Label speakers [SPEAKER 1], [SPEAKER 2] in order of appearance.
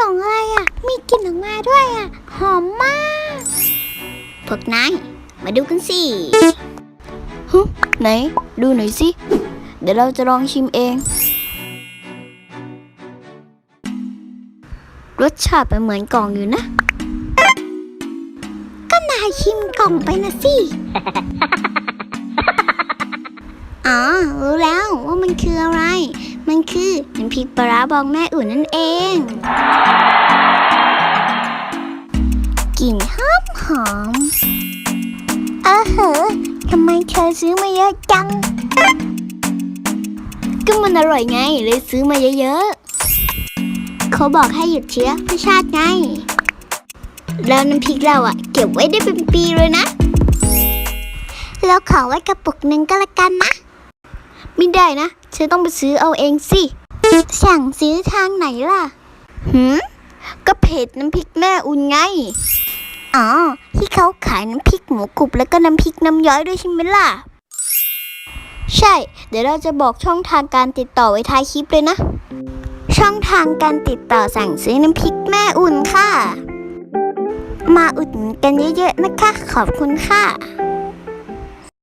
[SPEAKER 1] กล่องอะไรอะ มีกลิ่นออกมาด้วยอะ หอมมาก พวกนาย มาดูกันสิ
[SPEAKER 2] ฮึไหน ดูหน่อยสิ เดี๋ยวเราจะลองชิมเอง รสชาติมันเหมือนกล่องอยู่นะ
[SPEAKER 1] ก็นายชิมกล่องไปนะสิ อ๋อ รู้แล้วว่ามันคืออะไร มันคือน้ำ พริกปลาร้าบองแม่อุ่นนั่นเอง กลิ่นหอมหอมเออเหอะทำไมเธอซื้อมาเยอะจัง
[SPEAKER 2] ก็มันอร่อยไงเลยซื้อมาเยอะ
[SPEAKER 1] เขาบอกให้หยุดเชื้อเพื่อชาติไง แล้วน้ำพริกเราอะเก็บไว้ได้เป็นปีเลยนะ แล้วขอไว้กระปุกหนึ่งก็แล้วกันนะ
[SPEAKER 2] ไม่ได้นะ เธอต้องไปซื้อเอาเองสิ
[SPEAKER 1] สั่งซื้อทางไหนล่ะ
[SPEAKER 2] หืม ก็เพจน้ำพริกแม่อุ่นไง
[SPEAKER 1] อ๋อ ที่เขาขายน้ำพริกหมูกรุบแล้วก็น้ำพริกน้ำย้อยด้วยใช่ไหมล่ะ
[SPEAKER 2] ใช่ เดี๋ยวเราจะบอกช่องทางการติดต่อไว้ท้ายคลิปเลยนะ
[SPEAKER 1] ช่องทางการติดต่อสั่งซื้อน้ำพริกแม่อุ่นค่ะ มาอุดหนุนกันเยอะๆนะคะ ขอบคุณค่ะ